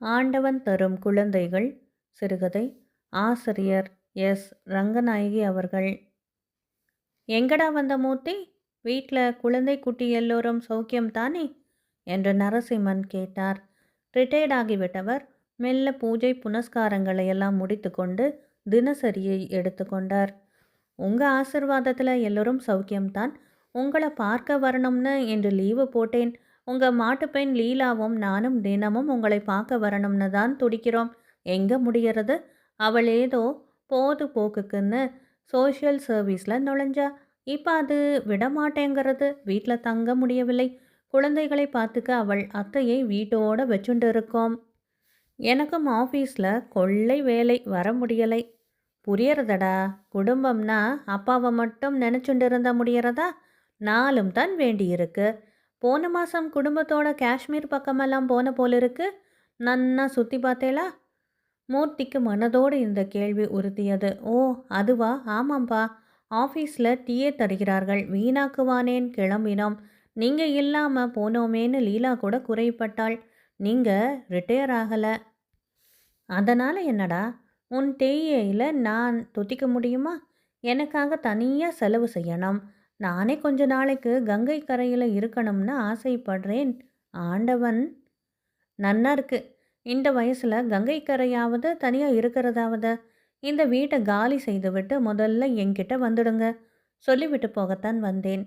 ஆண்டவன் தரும் குழந்தைகள் சிறுகதை. ஆசிரியர் எஸ். ரங்கநாயகி அவர்கள். எங்கடா வந்த மூர்த்தி? வீட்டில் குழந்தை குட்டி எல்லோரும் சௌக்கியம் தானே? என்று நரசிம்மன் கேட்டார். ரிட்டையர்ட் ஆகிவிட்டவர். மெல்ல பூஜை புனஸ்காரங்களை எல்லாம் முடித்துக்கொண்டு தினசரியை எடுத்துக்கொண்டார் உங்கள் ஆசிர்வாதத்தில் எல்லோரும் சௌக்கியம்தான் உங்களை பார்க்க வரணும்னு என்று லீவு போட்டேன். உங்கள் மாட்டுப்பெண் லீலாவும் நானும் தினமும் உங்களை பார்க்க வரணும்னு தான் துடிக்கிறோம். எங்கே முடியறது? அவள் ஏதோ போக்குக்குன்னு சோஷியல் சர்வீஸில் நுழைஞ்சா இப்போ அது விடமாட்டேங்கிறது வீட்டில் தங்க முடியவில்லை. குழந்தைகளை பார்த்துக்க அவள் அத்தையை வீட்டோடு வச்சுட்டு இருக்கோம். எனக்கும் ஆஃபீஸில் கொள்ளை வேலை வர முடியலை. புரியறதடா? குடும்பம்னா அப்பாவை மட்டும் நினச்சுண்டு இருந்தால் முடியறதா? நாளும் தான் வேண்டியிருக்கு. போன மாதம் குடும்பத்தோட காஷ்மீர் பக்கமெல்லாம் போன போல இருக்கு. நன்னா சுற்றி பார்த்தேளா? மூர்த்திக்கு மனதோடு இந்த கேள்வி உறுத்தியது. ஓ அதுவா? ஆமாம்ப்பா ஆஃபீஸில் டீயே தருகிறார்கள். வீணாக்குவானேன் கிளம்பினோம். நீங்கள் இல்லாமல் போனோமேன்னு லீலா கூட குறைப்பட்டாள் நீங்கள் ரிட்டையர் ஆகலை. அதனால் என்னடா? உன் டீயில் நான் தொத்திக்க முடியுமா? எனக்காக தனியாக செலவு செய்யணும். நானே கொஞ்ச நாளைக்கு கங்கை கரையில் இருக்கணும்னு ஆசைப்படுறேன். ஆண்டவன் நன்னா இருக்கு இந்த வயசில் கங்கை கரையாவது தனியாக இருக்கிறதாவது? இந்த வீட்டை காலி செய்துவிட்டு முதல்ல என்கிட்ட வந்துடுங்க. சொல்லிவிட்டு போகத்தான் வந்தேன்.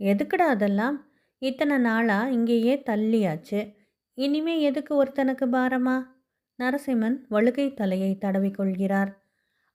எதுக்குடா அதெல்லாம்? இத்தனை நாளாக இங்கேயே தள்ளியாச்சு. இனிமே எதுக்கு ஒருத்தனுக்கு பாரமா? நரசிம்மன் வழுகை தலையை தடவிக்கொள்கிறார்.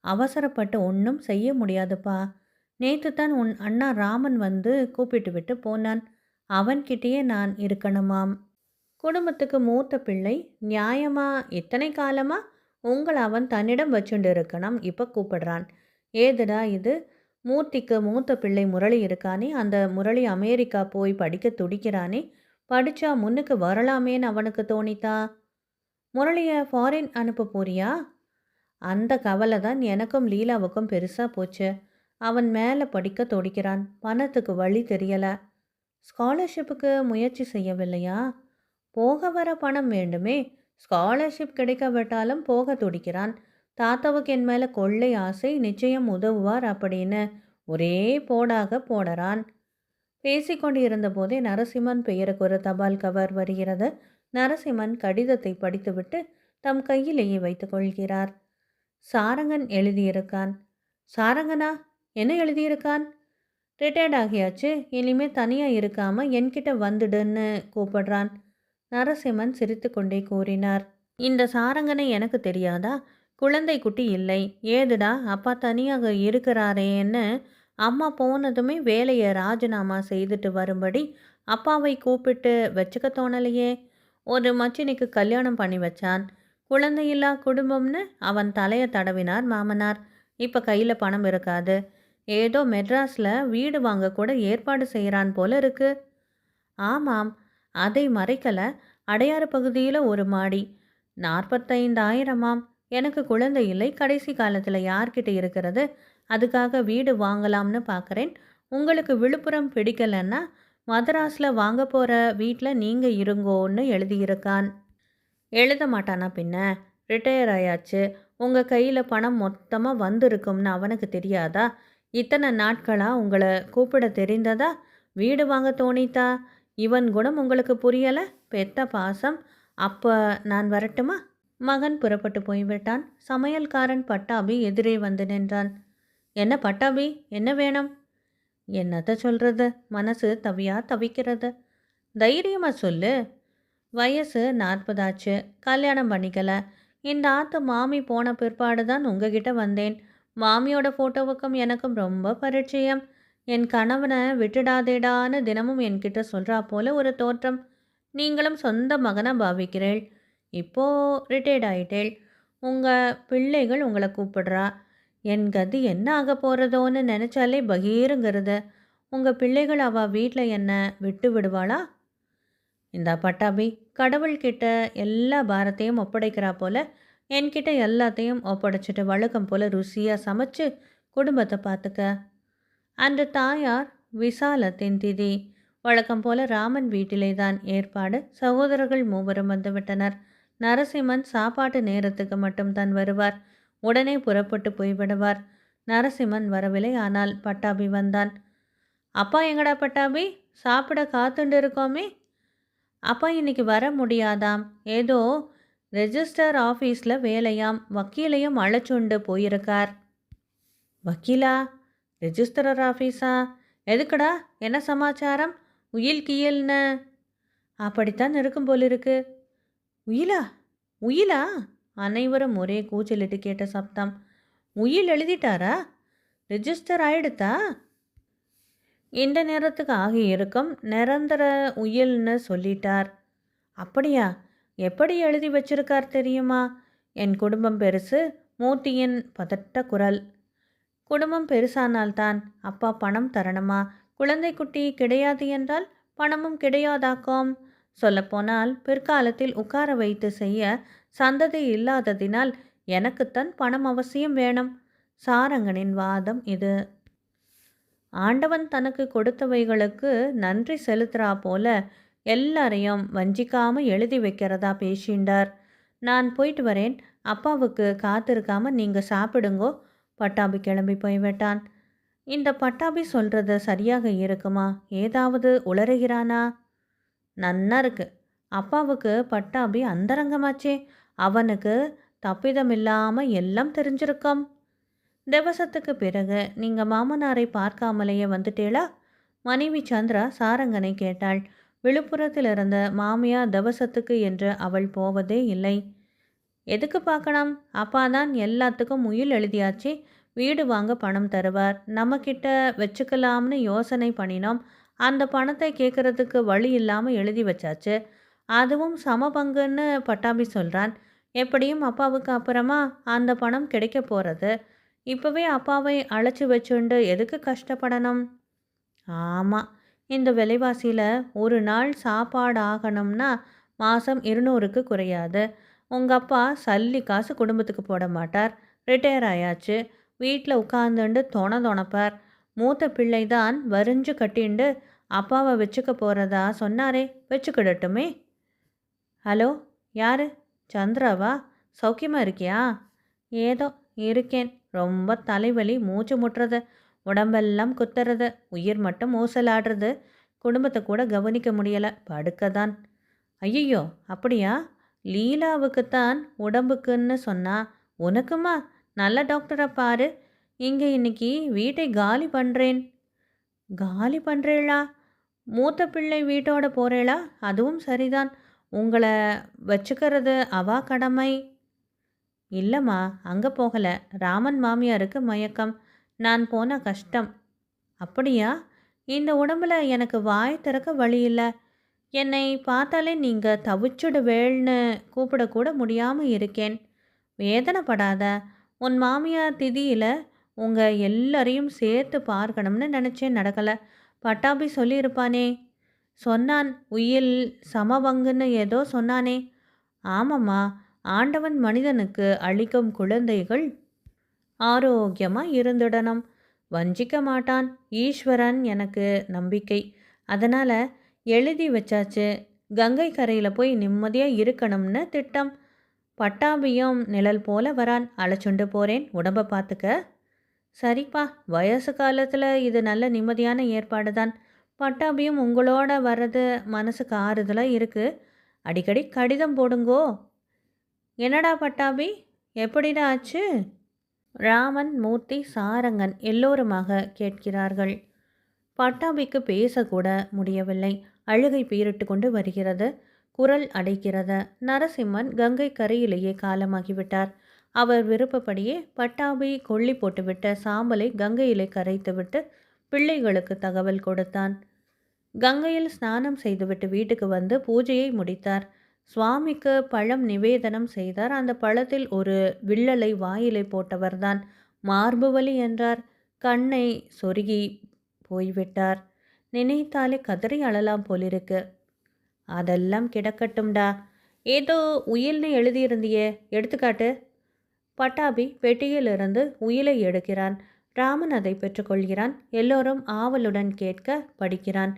அவசரப்பட்டு ஒன்றும் செய்ய முடியாதுப்பா. நேற்று தான் உன் அண்ணா ராமன் வந்து கூப்பிட்டு விட்டு போனான். அவன்கிட்டயே நான் இருக்கணுமாம். குடும்பத்துக்கு மூத்த பிள்ளை நியாயமா? இத்தனை காலமா? உங்களை அவன் தன்னிடம் வச்சுண்டு இருக்கணும் இப்போ கூப்பிடுறான். ஏதுடா இது? மூர்த்திக்கு மூத்த பிள்ளை முரளி இருக்கானே அந்த முரளி அமெரிக்கா போய் படிக்க துடிக்கிறானே படித்தா முன்னுக்கு வரலாமேன்னு அவனுக்கு தோணித்தா? முரளியை ஃபாரின் அனுப்ப போறியா? அந்த கவலை தான் எனக்கும் லீலாவுக்கும் பெருசாக போச்சு. அவன் மேலே படிக்க தொடிக்கிறான். பணத்துக்கு வழி தெரியலை. ஸ்காலர்ஷிப்புக்கு முயற்சி செய்யவில்லையா? போக வர பணம் வேண்டுமே. ஸ்காலர்ஷிப் கிடைக்காவிட்டாலும் போக துடிக்கிறான். தாத்தாவுக்கு என் மேலே கொள்ளை ஆசை நிச்சயம் உதவுவார் அப்படின்னு ஒரே போடாக போடறான். பேசிக்கொண்டு இருந்தபோதே நரசிம்மன் பெயருக்கு ஒரு தபால் கவர் வருகிறது. நரசிம்மன் கடிதத்தை படித்துவிட்டு தம் கையிலேயே வைத்துக் கொள்கிறார். சாரங்கன் எழுதியிருக்கான். சாரங்கனா என்ன எழுதியிருக்கான்? ரிட்டையர்ட் ஆகியாச்சு. இனிமே தனியாக இருக்காமல் என்கிட்ட வந்துடுன்னு கூப்பிடுறான். நரசிம்மன் சிரித்து கொண்டே கூறினார். இந்த சாரங்கனை எனக்கு தெரியாதா? குழந்தை குட்டி இல்லை. ஏதுடா? அப்பா தனியாக இருக்கிறாரேன்னு அம்மா போனதுமே வேலையை ராஜினாமா செய்துட்டு வரும்படி அப்பாவை கூப்பிட்டு வச்சுக்க தோணலையே. ஒரு மச்சினிக்கு கல்யாணம் பண்ணி வச்சான். குழந்தையில்லா குடும்பம்னு அவன் தலையை தடவினார் மாமனார். இப்போ கையில் பணம் இருக்காது. ஏதோ மெட்ராஸில் வீடு வாங்க கூட ஏற்பாடு செய்கிறான் போல இருக்கு. ஆமாம் அதை மறைக்கலை. அடையாறு பகுதியில் ஒரு மாடி. நாற்பத்தைந்தாயிரமாம். எனக்கு குழந்தை இல்லை. கடைசி காலத்தில் யார்கிட்ட இருக்கிறது? அதுக்காக வீடு வாங்கலாம்னு பார்க்குறேன் உங்களுக்கு விழுப்புரம் பிடிக்கலன்னா மதராஸில் வாங்க போகிற வீட்டில் நீங்கள் இருங்கோன்னு எழுதியிருக்கான். எழுத மாட்டானா பின்ன? ரிட்டையர் ஆயாச்சு. உங்கள் கையில் பணம் மொத்தமாக வந்திருக்கும்னு அவனுக்கு தெரியாதா? இத்தனை நாட்களாக உங்களை கூப்பிட தெரிந்ததா? வீடு வாங்க தோணித்தா? இவன் குணம் உங்களுக்கு புரியலை? பெத்த பாசம். அப்போ நான் வரட்டுமா? மகன் புறப்பட்டு போய்விட்டான். சமையல்காரன் பட்டாபி எதிரே வந்து நின்றான். என்ன பட்டாபி? என்ன வேணும்? என்னத்த சொல்கிறது மனசு தவியா தவிக்கிறது. தைரியமாக சொல்லு. வயசு நாற்பதாச்சு. கல்யாணம் பண்ணிக்கல. இந்த ஆத்து மாமி போன பிற்பாடு தான் உங்ககிட்ட வந்தேன். மாமியோட ஃபோட்டோவுக்கும் எனக்கும் ரொம்ப பரிச்சயம். என் கணவனை விட்டுடாதேடான்னு தினமும் என்கிட்ட சொல்கிறா போல ஒரு தோற்றம். நீங்களும் சொந்த மகனாக பாவிக்கிறேள். இப்போ ரிட்டையர்ட் ஆயிட்டேள். உங்கள் பிள்ளைகள் உங்களை கூப்பிடுறா. என் கதி என்ன ஆக போகிறதோன்னு நினச்சாலே பகீருங்கிறது. உங்கள் பிள்ளைகள் அவள் வீட்டில் என்ன விட்டு விடுவாளா? இந்த பட்டாபி கடவுள்கிட்ட எல்லா பாரத்தையும் ஒப்படைக்கிறா போல என்கிட்ட எல்லாத்தையும் ஒப்படைச்சிட்டு வழக்கம் போல் ருசியாக சமைச்சு குடும்பத்தை பார்த்துக்க அந்த தாயார் விசாலத்தின் திதி. வழக்கம் போல ராமன் வீட்டிலே தான் ஏற்பாடு. சகோதரர்கள் மூவரும் வந்துவிட்டனர். நரசிம்மன் சாப்பாட்டு நேரத்துக்கு மட்டும் தான் வருவார். உடனே புறப்பட்டு போய்விடுவார். நரசிம்மன் வரவில்லை. ஆனால் பட்டாபி வந்தான். அப்பா எங்கடா பட்டாபி? சாப்பிட காத்துண்டு இருக்கோமே? அப்பா இன்னைக்கு வர முடியாதாம். ஏதோ ரெஜிஸ்டர் ஆஃபீஸில் வேலையாம். வக்கீலையும் அழைச்சுண்டு போயிருக்கார். வக்கீலா ரெஜிஸ்டரர் ஆஃபீஸா? எதுக்குடா? என்ன சமாச்சாரம்? உயில் கீயல்னு. அப்படித்தான் இருக்கும் போலிருக்கு. உயிலா? உயிலா? அனைவரும் ஒரே கூச்சலிட்டு கேட்ட சப்தம். உயில் எழுதிட்டாரா? ரெஜிஸ்டர் ஆயிடுத்தா? இந்த நேரத்துக்கு ஆகியிருக்கும். நிரந்தர உயில்னு சொல்லிட்டார். அப்படியா? எப்படி எழுதி வச்சிருக்கார் தெரியுமா? என் குடும்பம் பெருசு மூர்த்தியின் பதட்ட குரல். குடும்பம் பெருசானால்தான் அப்பா பணம் தரணுமா? குழந்தை குட்டி கிடையாது என்றால் பணமும் கிடையாதாக்கும்? சொல்லப்போனால் பிற்காலத்தில் உட்கார வைத்து செய்ய சந்ததி இல்லாததினால் எனக்குத்தான் பணம் அவசியம் வேணும். சாரங்கனின் வாதம் இது. ஆண்டவன் தனக்கு கொடுத்தவைகளுக்கு நன்றி செலுத்துறா போல எல்லாரையும் வஞ்சிக்காமல் எழுதி வைக்கிறதா பேசிண்டார். நான் போயிட்டு வரேன். அப்பாவுக்கு காத்திருக்காம நீங்கள் சாப்பிடுங்கோ. பட்டாபி கிளம்பி போய்விட்டான். இந்த பட்டாபி சொல்கிறது சரியாக இருக்குமா? ஏதாவது உளறுகிறானா? நன்னா இருக்கு. அப்பாவுக்கு பட்டாபி அந்தரங்கமாச்சே. அவனுக்கு தப்பிதமில்லாமல் எல்லாம் தெரிஞ்சிருக்கோம். திவசத்துக்கு பிறகு நீங்கள் மாமனாரை பார்க்காமலேயே வந்துட்டேளா? மனைவி சந்திரா சாரங்கனை கேட்டாள். விழுப்புரத்தில் இருந்த மாமியார் தவசத்துக்கு என்று அவள் போவதே இல்லை. எதுக்கு பார்க்கணும்? அப்பா தான் எல்லாத்துக்கும் உயில் எழுதியாச்சு. வீடு வாங்க பணம் தருவார். நம்மக்கிட்ட வச்சுக்கலாம்னு யோசனை பண்ணினோம். அந்த பணத்தை கேட்குறதுக்கு வழி இல்லாமல் எழுதி வச்சாச்சு. அதுவும் சம பங்குன்னு பட்டாபி சொல்கிறான் எப்படியும் அப்பாவுக்கு அப்புறமா அந்த பணம் கிடைக்க போகிறது இப்போவே அப்பாவை அழைச்சி வச்சுண்டு எதுக்கு கஷ்டப்படணும்? ஆமாம் இந்த விலைவாசியில் ஒரு நாள் சாப்பாடு ஆகணும்னா மாதம் இருநூறுக்கு குறையாது. உங்கள் அப்பா சல்லி காசு குடும்பத்துக்கு போட மாட்டார். ரிட்டையர் ஆயாச்சு. வீட்டில் உட்காந்துண்டு தொண தொணப்பார். மூத்த பிள்ளை தான் வரிஞ்சு கட்டிண்டு அப்பாவை வச்சுக்க போகிறதா சொன்னாரே வச்சுக்கிடட்டுமே. ஹலோ யார்? சந்திராவா? சௌக்கியமாக இருக்கியா? ஏதோ இருக்கேன். ரொம்ப தலைவலி மூச்சு முட்டுறது. உடம்பெல்லாம் குத்துறது உயிர் மட்டும் ஊசலாடுறது குடும்பத்தை கூட கவனிக்க முடியலை படுக்க தான் ஐயோ அப்படியா? லீலாவுக்குத்தான் உடம்புக்குன்னு சொன்னா உனக்குமா? நல்ல டாக்டரை பாரு இங்கே இன்னைக்கு வீட்டை காலி பண்ணுறேன் காலி பண்ணுறேளா மூத்த பிள்ளை வீட்டோட போகிறேளா அதுவும் சரிதான். உங்களை வச்சுக்கிறது அவா கடமை. இல்லைம்மா அங்கே போகலை. ராமன் மாமியாருக்கு மயக்கம். நான் போன கஷ்டம். அப்படியா? இந்த உடம்புல எனக்கு வாய் திறக்க வழி இல்லை. என்னை பார்த்தாலே நீங்கள் தவிச்சுடுவேள்னு கூப்பிடக்கூட முடியாமல் இருக்கேன். வேதனைப்படாத. உன் மாமியார் திதியில் உங்கள் எல்லாரையும் சேர்த்து பார்க்கணும்னு நினச்சேன் நடக்கலை. பட்டாபி சொல்லியிருப்பானே. சொன்னான். உயில் சமபங்குன்னு ஏதோ சொன்னானே. ஆமாம்மா. ஆண்டவன் மனிதனுக்கு அளிக்கும் குழந்தைகள் ஆரோக்கியமாக இருந்துடணும். வஞ்சிக்க மாட்டான் ஈஸ்வரன் எனக்கு நம்பிக்கை. அதனால் எழுதி வச்சாச்சு. கங்கை கரையில் போய் நிம்மதியாக இருக்கணும்னு திட்டம். பட்டாபியும் நிழல் போல வரான். அழைச்சுண்டு போகிறேன் உடம்பை பார்த்துக்க சரிப்பா வயசு காலத்தில் இது நல்ல நிம்மதியான ஏற்பாடு தான் பட்டாபியும் உங்களோட வர்றது மனசுக்கு ஆறுதலாக இருக்குது அடிக்கடி கடிதம் போடுங்கோ. என்னடா பட்டாபி? எப்படிடா ஆச்சு? ராமன் மூர்த்தி சாரங்கன் எல்லோருமாக கேட்கிறார்கள். பட்டாபிக்கு பேசக்கூட முடியவில்லை. அழுகை பீரிட்டு கொண்டு வருகிறது. குரல் அடைக்கிறது நரசிம்மன் கங்கை கரையிலேயே காலமாகிவிட்டார். அவர் விருப்பப்படியே பட்டாபி கொள்ளி போட்டுவிட்ட சாம்பலை கங்கையிலே கரைத்துவிட்டு பிள்ளைகளுக்கு தகவல் கொடுத்தான். கங்கையில் ஸ்நானம் செய்துவிட்டு வீட்டுக்கு வந்து பூஜையை முடித்தார். சுவாமிக்கு பழம் நிவேதனம் செய்தார். அந்த பழத்தில் ஒரு வில்லலை வாயிலை போட்டவர்தான் மார்பு வலி என்றார். கண்ணை சொருகி போய்விட்டார். நினைத்தாலே கதறி அழலாம் போலிருக்கு. அதெல்லாம் கிடக்கட்டும்டா. ஏதோ உயில்னு எழுதியிருந்தியே. எடுத்துக்காட்டு. பட்டாபி பெட்டியிலிருந்து உயிலை எடுக்கிறான். ராமன் அதை பெற்றுக்கொள்கிறான். எல்லோரும் ஆவலுடன் கேட்க படிக்கிறான்.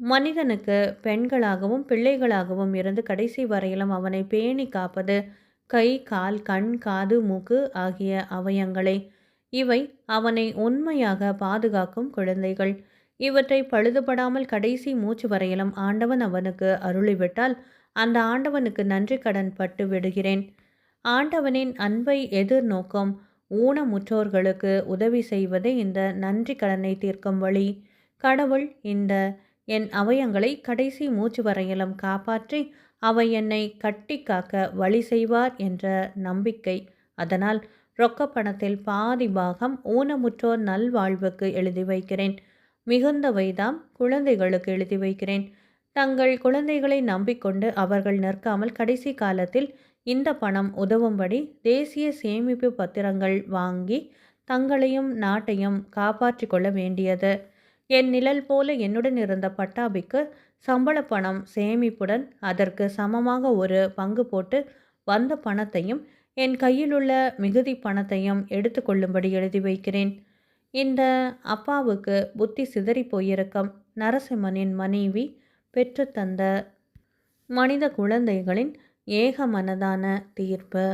மனிதனுக்கு பெண்களாகவும் பிள்ளைகளாகவும் இருந்து கடைசி வரையிலும் அவனை பேணி காப்பது கை கால் கண் காது மூக்கு ஆகிய அவயங்களை. இவை அவனை உண்மையாக பாதுகாக்கும் குழந்தைகள். இவற்றை பழுதுபடாமல் கடைசி மூச்சு வரையிலும் ஆண்டவன் அவனுக்கு அருளிவிட்டால் அந்த ஆண்டவனுக்கு நன்றி கடன் பட்டு விடுகிறேன். ஆண்டவனின் அன்பை எதிர்நோக்கும் ஊனமுற்றோர்களுக்கு உதவி செய்வதே இந்த நன்றி கடனை தீர்க்கும் வழி. கடவுள் இந்த என் அவயங்களை கடைசி மூச்சு வரையிலும் காப்பாற்றி அவை என்னை கட்டி காக்க வழி செய்வார் என்ற நம்பிக்கை. அதனால் ரொக்க பணத்தில் பாதி பாகம் ஊனமுற்றோர் நல்வாழ்வுக்கு எழுதி வைக்கிறேன். மிகுந்த வைதாம் குழந்தைகளுக்கு எழுதி வைக்கிறேன். தங்கள் குழந்தைகளை நம்பிக்கொண்டு அவர்கள் நிற்காமல் கடைசி காலத்தில் இந்த பணம் உதவும்படி தேசிய சேமிப்பு பத்திரங்கள் வாங்கி தங்களையும் நாட்டையும் காப்பாற்றிக் கொள்ள வேண்டியது. என் நிழல் போல என்னுடன் இருந்த பட்டாபிக்கு சம்பள பணம் சேமிப்புடன் அதற்கு சமமாக ஒரு பங்கு போட்டு வந்த பணத்தையும் என் கையிலுள்ள மிகுதி பணத்தையும் எடுத்துக்கொள்ளும்படி எழுதி வைக்கிறேன். இந்த அப்பாவுக்கு புத்தி சிதறி போயிருக்கும். நரசிம்மனின் மனைவி பெற்றுத்தந்த மனித குழந்தைகளின் ஏக மனதான தீர்ப்பு.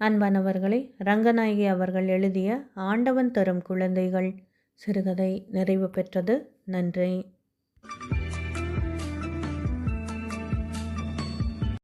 அன்பானவர்களை ரங்கநாயகி அவர்கள் எழுதிய ஆண்டவன் தரும் குழந்தைகள். சிறுகதை நிறைவு பெற்றது. நன்றி.